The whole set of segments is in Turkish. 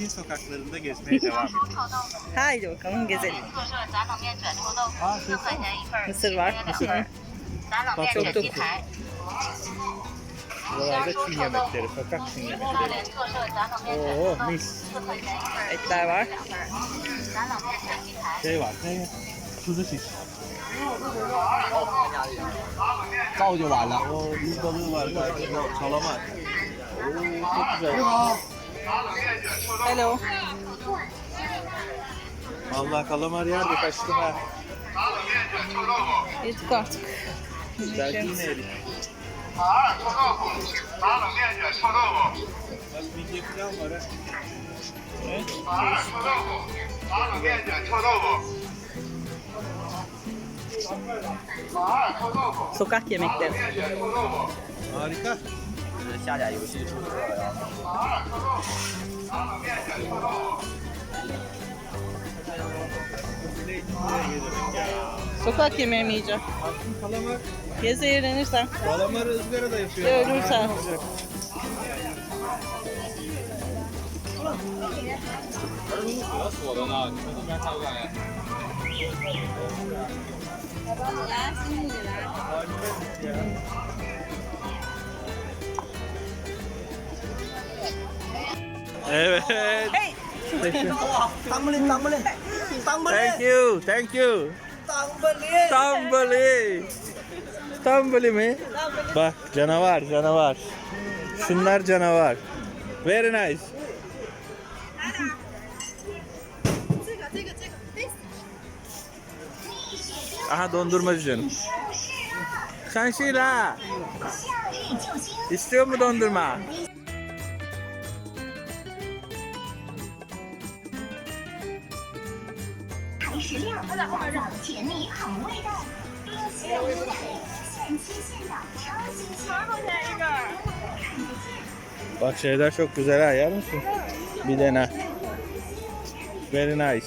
Çin sokaklarında gezmeye devam ediyoruz. Haydi bakalım gezelim. 特色炸冷面卷臭豆腐，四块钱一份儿， Mısır var. 两份儿。炸冷面卷鸡排， Buralarda Çin yemekleri, sokak Çin 大 yemekleri. 连特色炸冷面卷 Oo 臭豆腐， mis. 四块钱一份儿， Etler var. 两份儿。炸冷面卷鸡排。 Şey var, ne? Kuzu şiş. 造就完了。 Oo, bir balığı var galiba. Kalamar. Oo, çok güzel. Hello. Vallahi kalamar yer de kaçtım ha. Yedik artık. Belki yine yedik. 马二臭豆腐，打冷面卷臭豆腐， Bak midye falan var ha. 马二臭豆腐，打冷面卷臭豆腐，马二臭豆腐， Sokak yemekleri. 面卷臭豆腐， Harika. 就是下载游戏注册，然后 Sokak yemeği mi yiyeceğim? Aklım kalamar. Ya zehirlenirsen? Kalamar ızgara da yapıyor. Ya ölürsen? Evet. Hey. Thank you. Thank you. Thank you. Tambali. Tambali. Tambali mi? Tambali. Bak canavar canavar. Şunlar canavar. Very nice. Aha dondurmacı canım. Şanşila. İstiyor mu dondurma? 还食料，甜蜜好味道，冰淇淋牛奶，现切现咬，超新鲜。 Bak şeyler çok güzel ha yer misin? Bir dene. Very nice.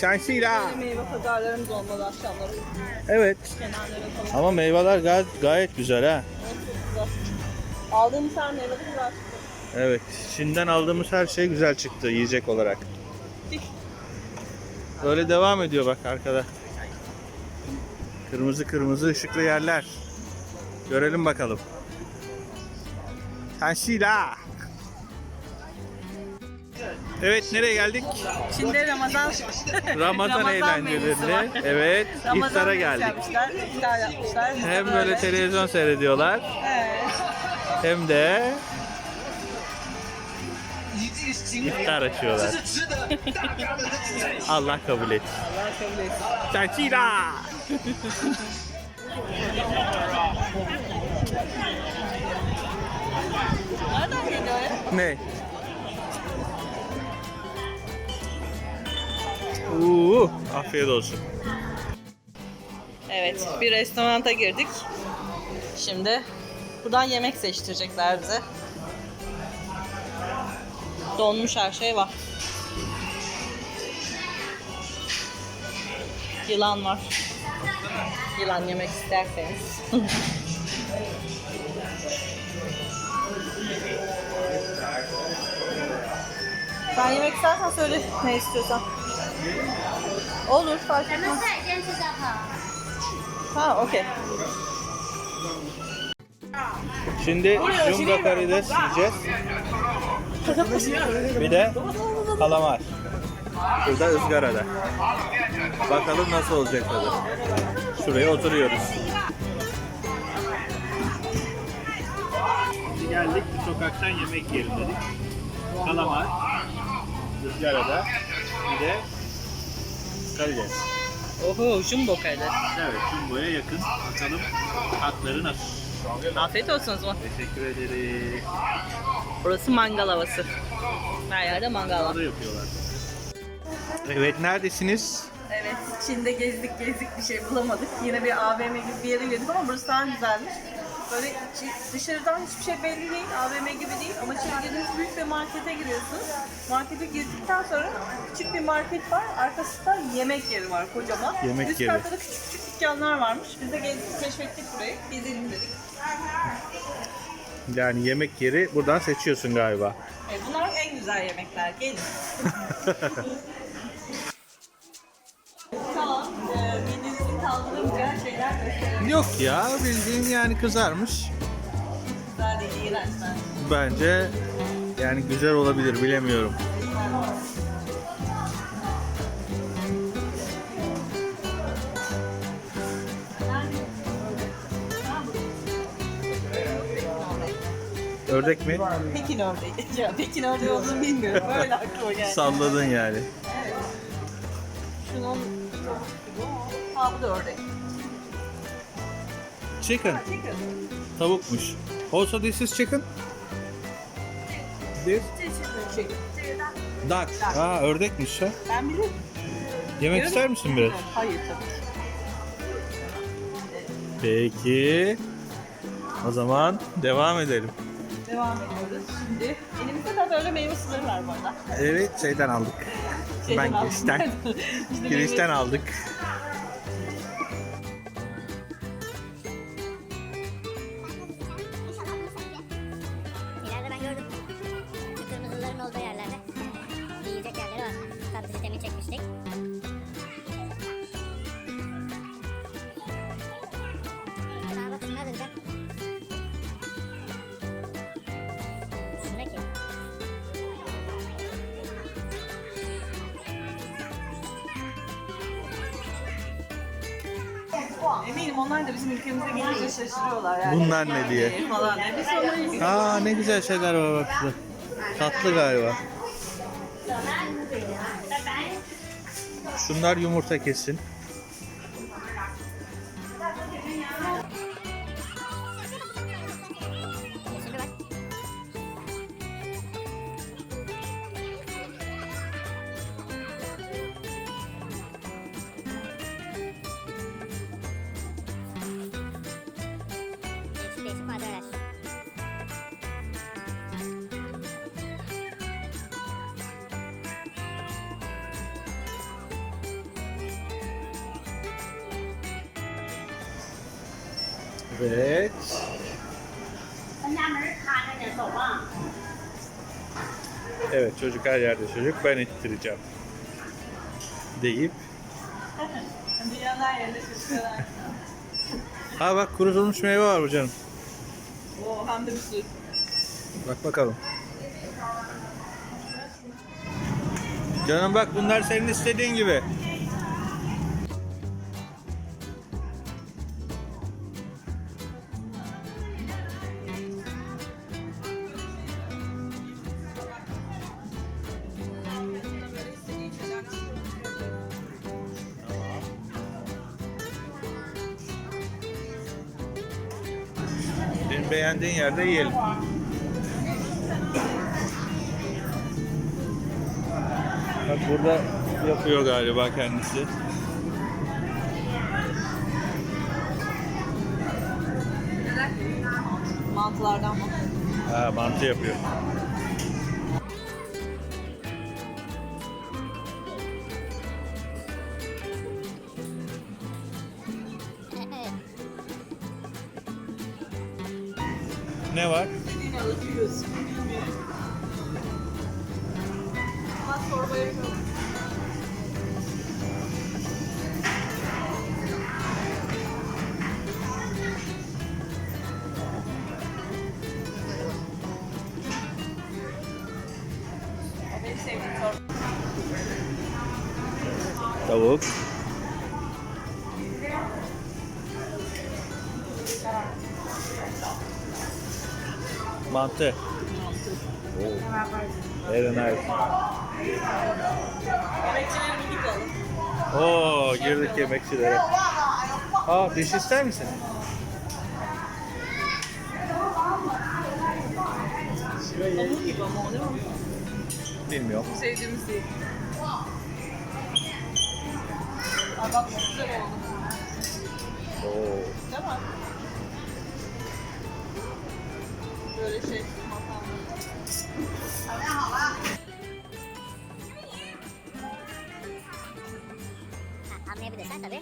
Şanşila. Meyve pazarlarımız olmalı akşamları. Evet. Kenarlara falan. Ama meyveler gayet, gayet güzel ha. Aldığımız her meyve de güzel. Evet. Çin'den aldığımız her şey güzel çıktı yiyecek olarak. Böyle devam ediyor bak arkada. Kırmızı kırmızı ışıklı yerler. Görelim bakalım. Şanşila. Evet nereye geldik? Şimdi Ramazan Ramazan, eğlencelerine. Evet, Ramazan iftara geldik. Yapmışlar, iftar yapmışlar. Hem böyle televizyon seyrediyorlar, Evet. hem de iftar açıyorlar. Allah kabul et. Allah kabul geliyor ya? Ne? Uuu, afiyet olsun. Evet, bir restoranta girdik. Şimdi buradan yemek seçtirecekler bize. Donmuş her şey var. Yılan var. Yılan yemek isterseniz. ben yemek istersen söyle ne istiyorsan. Olur fark etmez. Ha okey. Şimdi yumra karides yiyeceğiz. Bir de kalamar. Burada ızgarada. Bakalım nasıl olacak tadı. Şuraya oturuyoruz. Şimdi geldik bir sokaktan yemek yiyelim dedik. Kalamar, ızgarada, bir de karides. Oho jumbo karides. Evet, jumboya yakın. Bakalım tatları nasıl? Afiyet olsun o zaman. Teşekkür ederiz. Burası mangal havası. Her yerde mangal var. Burada yapıyorlar. Evet, neredesiniz? Evet, Çin'de gezdik gezdik bir şey bulamadık. Yine bir AVM gibi bir yere girdik ama burası daha güzelmiş. Böyle içi- dışarıdan hiçbir şey belli değil, AVM gibi değil ama içeri girdiğiniz büyük bir markete giriyorsunuz. Markete girdikten sonra küçük bir market var, arkasında yemek yeri var kocaman. Yemek Üst yeri. katta da küçük küçük dükkanlar varmış. Biz de gezdik, keşfettik burayı, gezelim dedik. Yani yemek yeri buradan seçiyorsun galiba. E, bunlar en güzel yemekler. Gelin. tamam. E, midenizi kaldırınca şeyler gösterelim. Yok ya bildiğin yani kızarmış. Güzel değil, iğrenç bence. Bence yani güzel olabilir bilemiyorum. Ördek mi? Pekin ördeği. Ya Pekin ördeği olduğunu bilmiyorum. Böyle aklıma geldi. Salladın yani. Şunun Ha bu da ördek. Chicken. Chicken. Tavukmuş. Also this is chicken? This? Chicken. Duck. Aa ördekmiş ha. Ben bilirim. Yemek Yarım- ister misin biraz? Hayır tabii ki. Peki. O zaman devam edelim. Devam ediyoruz. Şimdi elimizde de böyle meyve suları var bu arada. Evet şeyden aldık. Şeyden ben aldım. girişten. İşte meyve- aldık. Eminim onlar da bizim ülkemize gelince şaşırıyorlar yani. Bunlar ne diye. Falan. Biz onları. Aa ne güzel şeyler var bak şurada. Tatlı galiba. Şunlar yumurta kesin. Evet. Evet çocuk her yerde çocuk ben ittireceğim. Deyip. Ha bak kurutulmuş meyve var bu canım. Oo, hem de bir sürü. Bak bakalım. Canım bak bunlar senin istediğin gibi. Senin beğendiğin yerde yiyelim. Bak burada yapıyor galiba kendisi. Mantılardan mı? Ha mantı yapıyor. Sevdiğim çorba. Tavuk. Mantı. Oh. Very nice. Yemekçileri bildik alalım. Oo girdik yemekçilere. Aa diş ister misin? Hamur gibi ama o değil mi? Bilmiyorum. Sevdiğimiz değil. Aa bak çok güzel oldu. Oo. Değil mi? Böyle şey. anlayabilirsen tabii.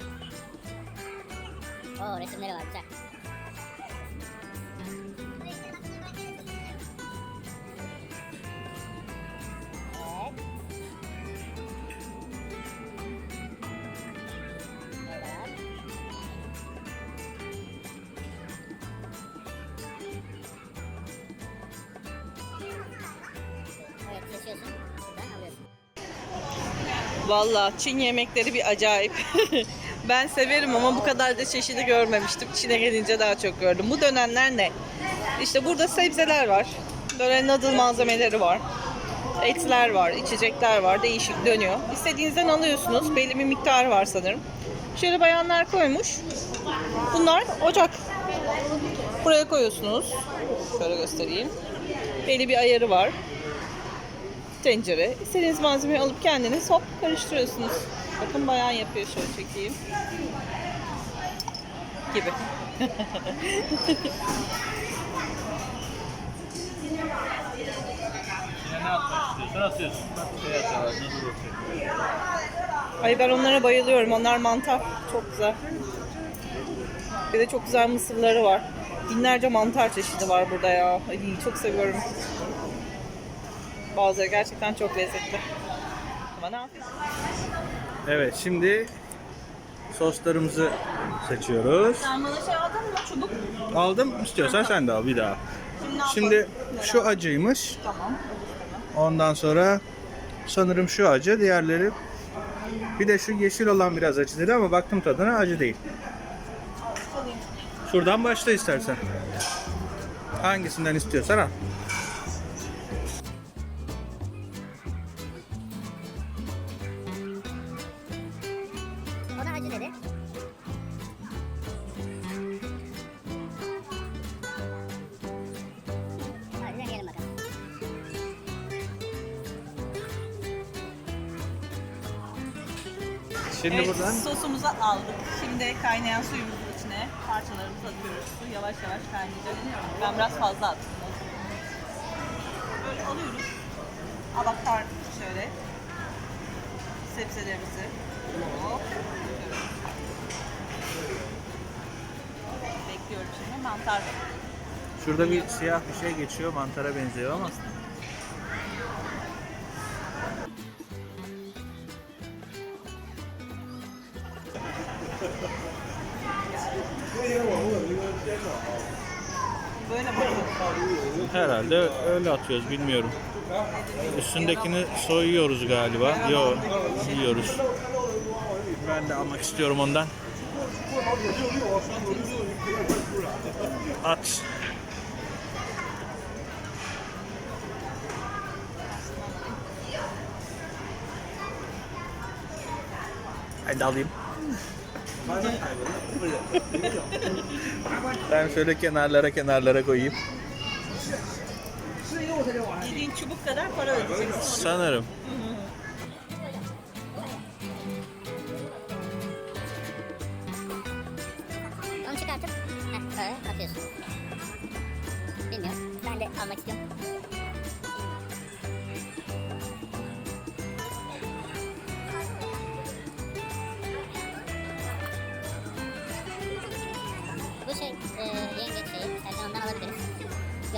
Oo resimleri var güzel. Valla Çin yemekleri bir acayip. ben severim ama bu kadar da çeşidi görmemiştim. Çin'e gelince daha çok gördüm. Bu dönenler ne? İşte burada sebzeler var. Böyle noodle malzemeleri var. Etler var, içecekler var. Değişik dönüyor. İstediğinizden alıyorsunuz. Belli bir miktarı var sanırım. Şöyle bayanlar koymuş. Bunlar ocak. Buraya koyuyorsunuz. Şöyle göstereyim. Belli bir ayarı var. Tencere. İstediğiniz malzemeyi alıp kendiniz hop karıştırıyorsunuz. Bakın bayan yapıyor şöyle çekeyim. Gibi. Ay ben onlara bayılıyorum. Onlar mantar. Çok güzel. Bir de çok güzel mısırları var. Binlerce mantar çeşidi var burada ya. Ay, çok seviyorum. Bazıları gerçekten çok lezzetli. Yapayım? Evet şimdi soslarımızı seçiyoruz. Sen bana şey aldın mı çubuk? Aldım. İstiyorsan sen de al bir daha. Şimdi? Şimdi şu acıymış. Tamam. Ondan sonra sanırım şu acı, diğerleri bir de şu yeşil olan biraz acı dedi ama baktım tadına acı değil. Şuradan başla istersen. Hangisinden istiyorsan al. Şimdi evet, buradan sosumuzu aldık. Şimdi kaynayan suyumuzun içine parçalarımızı atıyoruz. Su yavaş yavaş kaynayacak. Ben biraz fazla attım. Böyle alıyoruz. Alaklar şöyle. Sebzelerimizi. Hop. Bekliyorum şimdi. Mantar. şurada bir siyah bir şey geçiyor, mantara benziyor ama Herhalde öyle atıyoruz bilmiyorum. Üstündekini soyuyoruz galiba. Yok, yiyoruz. Ben de almak istiyorum ondan. At. Hadi alayım. Ben şöyle kenarlara kenarlara koyayım. Yediğin çubuk kadar para ödeyeceksin. Sanırım. Onu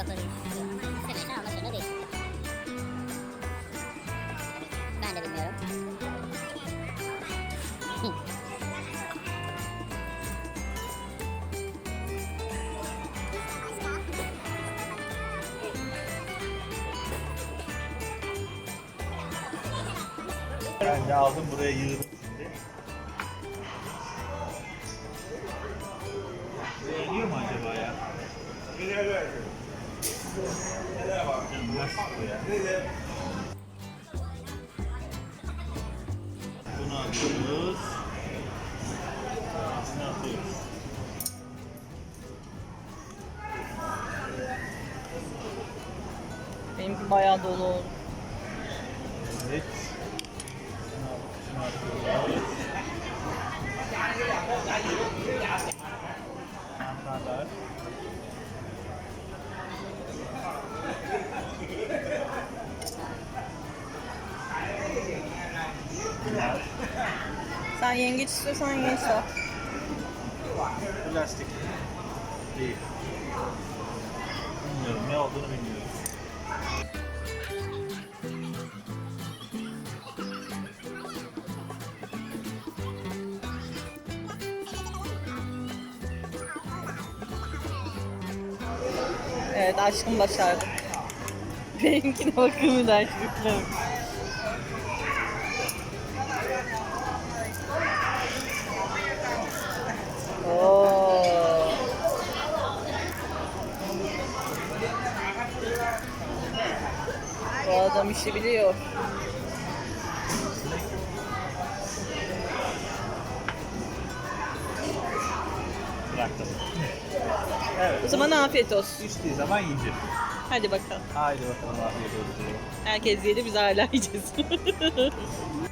Yok. İstemiyorsan almak zorunda değil. Ben de bilmiyorum. Ben de aldım buraya yığdım şimdi. Beğeniyor mu acaba ya? Ya? Bunu atıyoruz. Bunu atıyoruz. Benimki bayağı dolu oldu. Evet. Şunu atıyoruz. Mantarlar. Sen yengeç istiyorsan yengeç al. Plastik. Değil. Bilmiyorum ne olduğunu bilmiyorum. Evet aşkım başardı. Benimkine bakın bir daha çocuklar. adam işi biliyor. Bıraktım. O zaman afiyet olsun. Düştüğü zaman yiyeceğiz. Hadi bakalım. Haydi bakalım afiyet olsun. Herkes yedi biz hala yiyeceğiz.